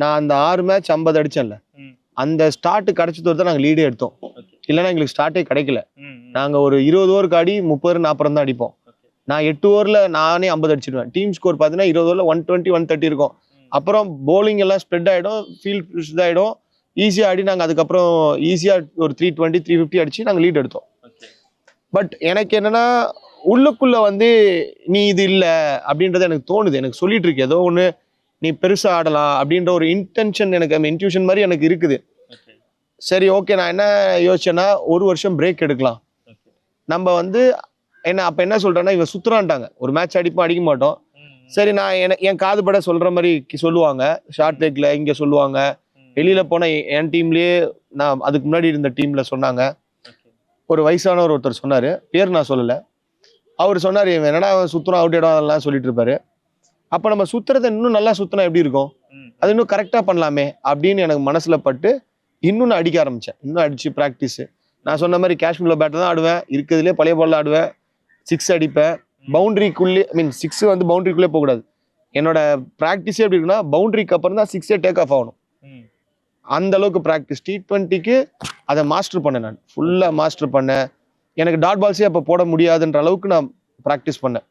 நான் அந்த ஆறு மேட்ச் ஐம்பது அடிச்சேன்ல. அந்த ஸ்டார்ட் கிடைச்சது தான் நாங்கள் லீடே எடுத்தோம். இல்லைன்னா எங்களுக்கு ஸ்டார்ட்டே கிடைக்கல. நாங்கள் ஒரு இருபது ஓவருக்கு ஆடி முப்பது நாற்பது தான் அடிப்போம். நான் எட்டு ஓவரில் நானே ஐம்பது அடிச்சிடுவேன் டீம் ஸ்கோர் பார்த்தீங்கன்னா இருபது ஓவரில் ஒன் டுவெண்ட்டி ஒன் தேர்ட்டி இருக்கும். அப்புறம் bowling எல்லாம் ஸ்ப்ரெட் ஆகிடும் ஃபீல்ட் இதாகிடும் ஈஸியாக ஆடி நாங்கள் அதுக்கப்புறம் ஈஸியாக ஒரு த்ரீ டுவெண்ட்டி த்ரீ ஃபிஃப்டி அடிச்சு நாங்கள் லீட் எடுத்தோம். பட் எனக்கு என்னன்னா உள்ளுக்குள்ள வந்து நீ இது இல்லை அப்படின்றது எனக்கு தோணுது எனக்கு சொல்லிட்டு இருக்கு ஏதோ ஒன்று நீ பெருசா ஆடலாம் அப்படின்ற ஒரு இன்டென்ஷன் எனக்கு இன்ட்யூஷன் மாதிரி எனக்கு இருக்குது. சரி ஓகே நான் என்ன யோசிச்சேன்னா ஒரு வருஷம் பிரேக் எடுக்கலாம். நம்ம வந்து என்ன அப்ப என்ன சொல்றேன்னா இவன் சுத்துறான்ட்டாங்க ஒரு மேட்ச் அடிப்போம் அடிக்க மாட்டோம். சரி நான் என என் காது பட சொல்ற மாதிரி சொல்லுவாங்க ஷார்ட் லெக்ல இங்க சொல்லுவாங்க. வெளியில போன எ- என் டீம்லயே நான் அதுக்கு முன்னாடி இருந்த டீம்ல சொன்னாங்க. ஒரு வயசானவர் ஒருத்தர் சொன்னாரு பேர் நான் சொல்லல அவர் சொன்னாரு இவன் என்னடா அவன் சுத்துறான் அவுட் இடம் அதெல்லாம் சொல்லிட்டு இருப்பாரு அப்ப நம்ம சுத்துறதை இன்னும் நல்லா சுத்தினா எப்படி இருக்கும். அது இன்னும் கரெக்டா பண்ணலாமே அப்படின்னு எனக்கு மனசுல பட்டு இன்னும் நான் அடிக்க ஆரம்பிச்சேன். இன்னும் அடிச்சு ப்ராக்டிஸ் நான் சொன்ன மாதிரி காஷ்மீர்ல பேட்டர் தான் ஆடுவேன். இருக்கிறதுலே பழைய பால்ல ஆடுவேன். சிக்ஸ் அடிப்பேன். பவுண்டரிக்குள்ளே ஐ மீன் சிக்ஸ் வந்து பவுண்டரிக்குள்ளே போகக்கூடாது என்னோட ப்ராக்டிஸே எப்படி இருக்குன்னா பவுண்டரிக்கு அப்புறம் தான் சிக்ஸே டேக் ஆஃப் ஆகணும். அந்த அளவுக்கு ப்ராக்டிஸ் டி டுவெண்ட்டிக்கு அதை மாஸ்டர் பண்ணேன் நான். ஃபுல்லாக மாஸ்டர் பண்ணேன். எனக்கு டாட் பால்ஸே அப்போ போட முடியாதுன்ற அளவுக்கு நான் ப்ராக்டிஸ் பண்ணேன்.